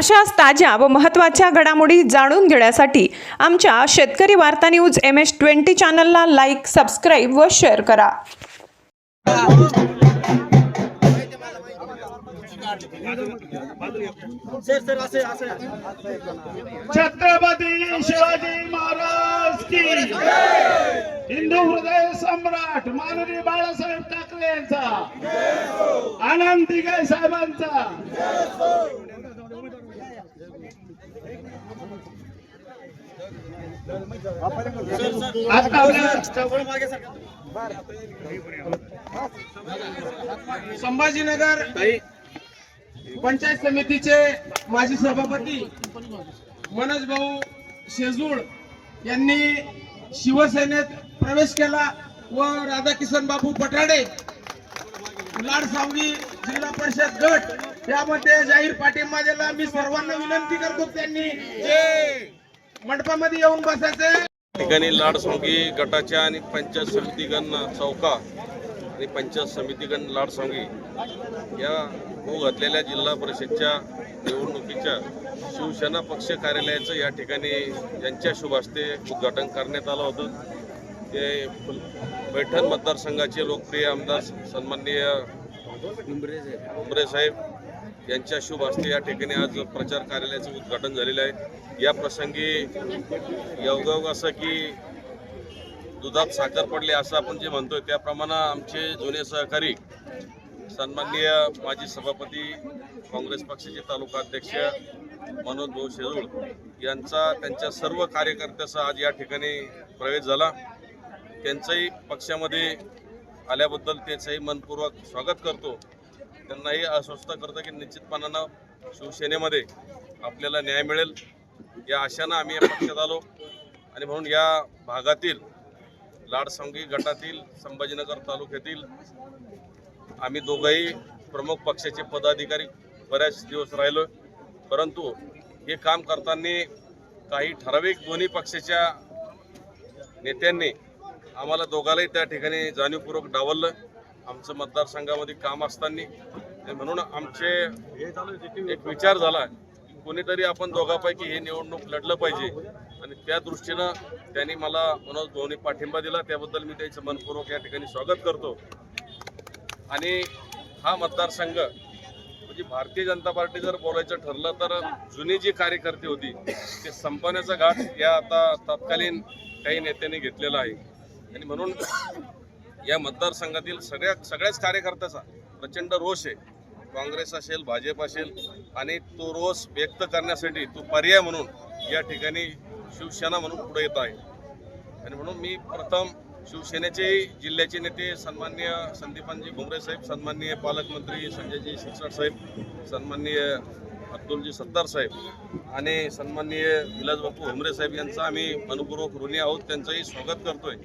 अशाच ताज्या व महत्त्वाच्या घडामोडी जाणून घेण्यासाठी आमच्या शेतकरी वार्ता न्यूज एम एस ट्वेंटी चॅनलला लाईक सबस्क्राईब व शेअर करा. छत्रपती शिवाजी महाराज की हिंदू हृदय सम्राट माननीय बाळासाहेब ठाकरे यांचा आनंदी दिघे साहेबांचा आता आपल्या संभाजीनगर पंचायत समितीचे माजी सभापती मनोज भाऊ शेजूळ यांनी शिवसेनेत प्रवेश केला व राधाकिशन बाबू पठाडे लाडसावगी जिल्हा परिषद गट यामध्ये जाहीर पाठिंबा दिला. मी सर्वांना विनंती करतो त्यांनी. मंडपामध्ये येऊन बसायचे. ठिकाणी लाडसंगी गटाच्या आणि पंचायत समितीगण चौका आणि पंचायत समितीगण लाडसंगी या हो घातलेल्या जिल्हा परिषदच्या निवडणुकीच्या शिवसेना पक्ष कार्यालयाचं या ठिकाणी यांच्या शुभ हस्ते उद्घाटन करण्यात आलं होतं. ते पैठण मतदारसंघाचे लोकप्रिय आमदार सन्माननीय उमरे साहेब. यांच्या शुभ हस्ते या ठिकाणी आज प्रचार कार्यालयाचं उद्घाटन झालेलं आहे. या प्रसंगी योगायोग असं की दुधात साखर पडली असं आपण जे म्हणतोय त्याप्रमाणे आमचे जुने सहकारी सन्माननीय माजी सभापती काँग्रेस पक्षाचे तालुका अध्यक्ष मनोज भाऊ शेजूळ यांचा त्यांच्या सर्व कार्यकर्त्याचा आज या ठिकाणी प्रवेश झाला. त्यांचंही पक्षामध्ये आल्याबद्दल त्याचंही मनपूर्वक स्वागत करतो. त्यांनाही अस्वस्थ करतं की निश्चितपणानं शिवसेनेमध्ये आपल्याला न्याय मिळेल. या आशानं आम्ही या पक्षात आलो. आणि म्हणून या भागातील लाडसंगी गटातील संभाजीनगर तालुक्यातील आम्ही दोघंही प्रमुख पक्षाचे पदाधिकारी बऱ्याच दिवस राहिलो परंतु हे काम करताना काही ठराविक दोन्ही पक्षाच्या नेत्यांनी आम्हाला दोघालाही त्या ठिकाणी जाणीवपूर्वक डावललं. आमचं मतदारसंघामध्ये काम असताना म्हणून आमचे एक विचार झाला की कोणीतरी आपण दोघांपैकी हे निवडणूक लढलं पाहिजे. आणि त्या दृष्टीनं त्यांनी मला मनोज भाऊनी पाठिंबा दिला त्याबद्दल मी त्यांचं मनपूर्वक या ठिकाणी स्वागत करतो. आणि हा मतदारसंघ म्हणजे भारतीय जनता पार्टी जर बोलायचं ठरलं तर जुनी जी कार्यकर्ते होती ते संपवण्याचा घाट या आता तत्कालीन काही नेत्यांनी घेतलेला आहे. आणि म्हणून या मतदारसंघातील सगळ्या सगळ्याच कार्यकर्त्याचा प्रचंड रोष आहे. काँग्रेस असेल भाजप असेल आणि तो रोष व्यक्त करण्यासाठी तो पर्याय म्हणून या ठिकाणी शिवसेना म्हणून पुढे येत आहे. आणि म्हणून मी प्रथम शिवसेनेचे जिल्ह्याचे नेते सन्माननीय संदीपानजी भुमरे साहेब सन्माननीय पालकमंत्री संजयजी शिरसाट साहेब सन्माननीय अब्दुलजी सत्तार साहेब आणि सन्माननीय विलासबापू भुमरे साहेब यांचा आम्ही मनपूर्वक ऋणी आहोत. त्यांचंही स्वागत करतोय.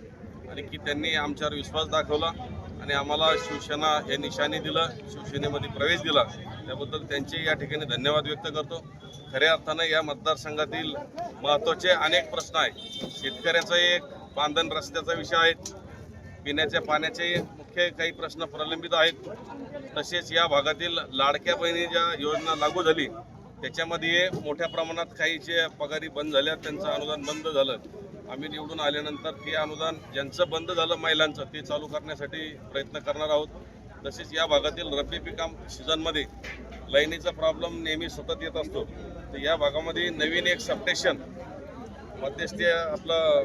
आणि की त्यांनी आमच्यावर विश्वास दाखवला. आणि आम्हाला शिवसेना हे निशाणी दिलं शिवसेनेमध्ये प्रवेश दिला. त्याबद्दल त्यांचे या ठिकाणी धन्यवाद व्यक्त करतो. खऱ्या अर्थानं या मतदारसंघातील महत्त्वाचे अनेक प्रश्न आहेत. शेतकऱ्याचा एक बांधण रस्त्याचा विषय आहे पिण्याच्या पाण्याचे मुख्य काही प्रश्न प्रलंबित आहेत. तसेच या भागातील लाडक्या बहिणी ज्या योजना लागू झाली त्याच्यामध्ये मोठ्या प्रमाणात काहीचे पगारी बंद झाल्या त्यांचं अनुदान बंद झालं. आम्ही निवडून आल्यानंतर ते अनुदान ज्यांचं बंद झालं महिलांचं ते चालू करण्यासाठी प्रयत्न करणार आहोत. तसेच या भागातील रब्बी पिकाम सीझनमध्ये लाईनीचा प्रॉब्लेम नेहमी सतत येत असतो. तर या भागामध्ये नवीन एक सबस्टेशन मध्यस्थी आपलं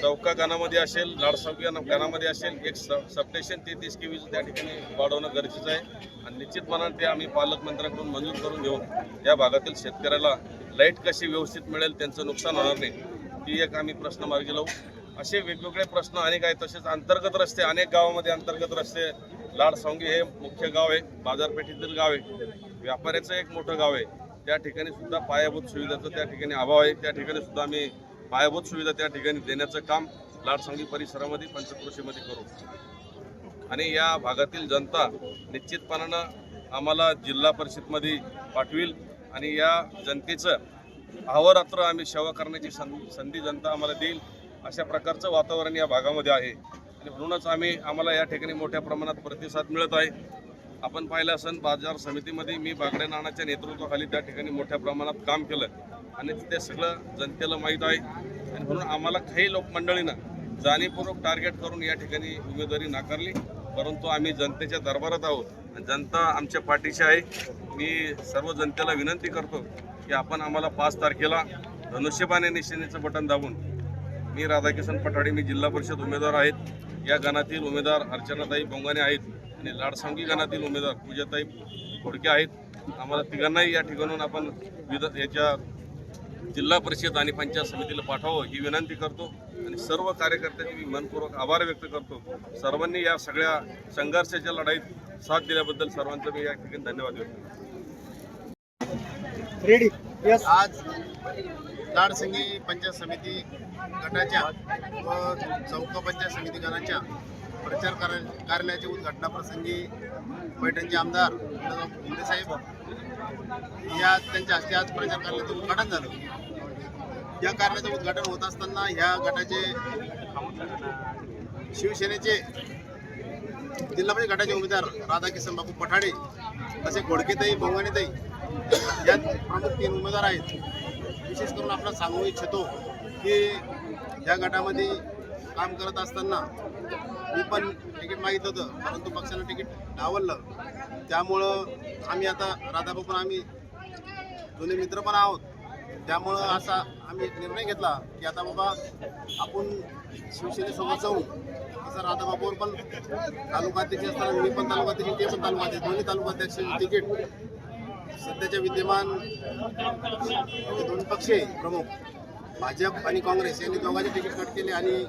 चौका गानामध्ये असेल लाडसावकी गानामध्ये असेल एक सब सबस्टेशन तेहतीस के वीज त्या ठिकाणी वाढवणं गरजेचं आहे. आणि निश्चितपणाने ते आम्ही पालकमंत्र्यांकडून मंजूर करून घेऊन या भागातील शेतकऱ्याला लाइट कशी व्यवस्थित मिळेल त्यांचं नुकसान होणार नाही. ती एक आम्ही प्रश्न मार्गी लावू. असे वेगवेगळे प्रश्न अनेक आहेत तसेच अंतर्गत रस्ते अनेक गावामध्ये अंतर्गत रस्ते लाडसावंगी हे मुख्य गाव आहे बाजारपेठेतील गाव आहे. व्यापाऱ्याचं एक मोठं गाव आहे. त्या ठिकाणी सुद्धा पायाभूत सुविधाचं त्या ठिकाणी अभाव आहे. त्या ठिकाणी सुद्धा आम्ही पायाभूत सुविधा त्या ठिकाणी देण्याचं काम लाडसांगी परिसरामध्ये पंचक्रोशीमध्ये करू. आणि या भागातील जनता निश्चितपणानं आम्हाला जिल्हा परिषदमध्ये पाठवील आणि या जनतेचं अहोरात्र आम्ही सेवा करण्याची सं संधी जनता आम्हाला देईल अशा प्रकारचं वातावरण या भागामध्ये आहे. आणि म्हणूनच आम्ही आम्हाला या ठिकाणी मोठ्या प्रमाणात प्रतिसाद मिळत आहे. आपण पाहिलं असन बाजार समितीमध्ये मी बागडे नानाच्या नेतृत्वाखाली त्या ठिकाणी मोठ्या प्रमाणात काम केलं. आणि ते सगळं जनतेला माहीत आहे. आणि म्हणून आम्हाला काही लोकमंडळीनं जाणीवपूर्वक टार्गेट करून या ठिकाणी उमेदवारी नाकारली. परंतु आम्ही जनतेच्या दरबारात आहोत. जनता आमच्या पाठीशी आहे. मी सर्व जनतेला विनंती करतो की आपण आम्हाला पाच तारखेला धनुष्यबाने निशाणीचं बटन दाबून मी राधाकिशन पठाडे मी जिल्हा परिषद उमेदवार आहेत. या गणातील उमेदवार अर्चनाताई बोंगाने आहेत आणि लाडसांगी गणातील उमेदवार पूजाताई घोडके आहेत. आम्हाला तिघांनाही या ठिकाणून आपण विध याच्या जिल्हा परिषद आणि पंचायत समितीला पाठवावं ही विनंती करतो आणि सर्व कार्यकर्त्यांनी मी मनपूर्वक आभार व्यक्त करतो. सर्वांनी या सगळ्या संघर्षाच्या लढाईत साथ दिल्याबद्दल सर्वांचं मी या ठिकाणी धन्यवाद व्यक्त करतो रेडी. यस आज लाडसिंगी पंचायत समिती गटाच्या व चौका पंचायत समिती गटाच्या प्रचार कार्य- कार्यालयाच्या उद्घाटनाप्रसंगी पैठणचे आमदार साहेब या त्यांच्या हस्ते आज प्रचार कार्यालयाचं उद्घाटन झालं. या कार्यालयाचं उद्घाटन होत असताना ह्या गटाचे शिवसेनेचे जिल्हा परिषद गटाचे उमेदवार राधाकिशन बापू पठाडे तसे घोडकेताई बोंगाणेताई यात प्रमुख तीन उमेदवार आहेत. विशेष करून आपण सांगू इच्छितो की या गटामध्ये काम करत असताना मी पण तिकीट मागितलं होतं परंतु पक्षानं तिकीट डावललं. त्यामुळं आम्ही आता राधाभाऊ पण आम्ही जुने मित्र पण आहोत. त्यामुळं असा आम्ही एक निर्णय घेतला की आता बाबा आपण शिवसेनेसोबत जाऊन असं राधाबाबूवर पण तालुकाध्यक्ष असताना मी पण तालुकाध्यक्ष ते पण तालुकाध्यक्ष दोन्ही तालुकाध्यक्ष तिकीट. सध्याच्या विद्यमान दोन पक्ष आहे प्रमुख. भाजप आणि काँग्रेस यांनी दोघांचे तिकीट कट केले आणि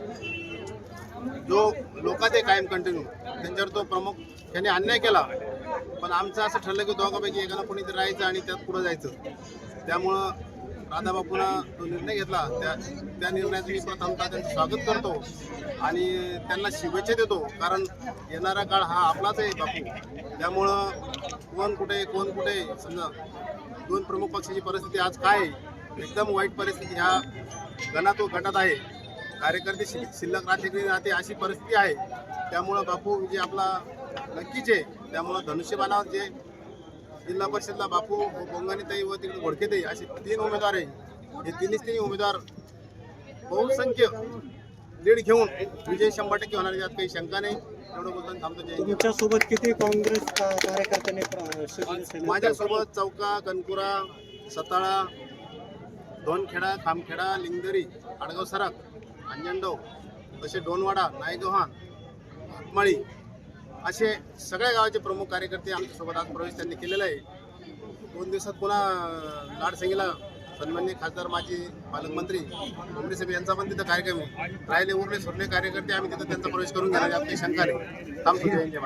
जो लोकात कायम कंटिन्यू त्यांच्यावर तो प्रमुख त्यांनी अन्याय केला. पण आमचं असं ठरलं की दोघांपैकी एकाला कोणीतरी राहायचं आणि त्यात पुढं जायचं. त्यामुळं राधाबापूनं जो निर्णय घेतला त्या त्या निर्णयाचं मी प्रथमतः त्यांचं स्वागत करतो आणि त्यांना शुभेच्छा देतो. कारण येणारा काळ हा आपलाच आहे बापू. त्यामुळं कोण कुठे कोण कुठे समजा दोन प्रमुख पक्षाची परिस्थिती आज काय आहे? एकदम वाईट परिस्थिती ह्या गणात गटात आहे. कार्यकर्ते शिल्लक शिल्लक राजकीय राहते अशी परिस्थिती आहे. त्यामुळं बापू जे आपला नक्कीच आहे त्यामुळं धनुष्यबाणावर जे जिल्हा परिषदला बापू बोंगानीताई व तिकडे घोडकेताई असे तीन उमेदवार आहे. हे तिन्ही तिन्ही उमेदवार बहुसंख्य लीड घेऊन विजय शंभर टक्के होणार यात काही शंका नाही. एवढं बोलताना थांबतो. जय हिंद. तुमच्यासोबत किती काँग्रेस कार्यकर्त्यांनी माझ्यासोबत चौका कनपुरा सताळा दोनखेडा खामखेडा लिंगदरी आडगाव सराक अंजनडोह तसे डोनवाडा नायगव्हाण हातमाळी असे सगळ्या गावाचे प्रमुख कार्यकर्ते आमच्यासोबत आज प्रवेश त्यांनी केलेला आहे. दोन दिवसात पुन्हा लाडसंगीला सन्मान्य खासदार माजी पालकमंत्री कोंबडी साहेब यांचा पण तिथं कार्यक्रम आहे. राहिले उरले सुरले कार्यकर्ते आम्ही तिथं त्यांचा प्रवेश करून घेणार यात काही शंका नाही. थांबतो जय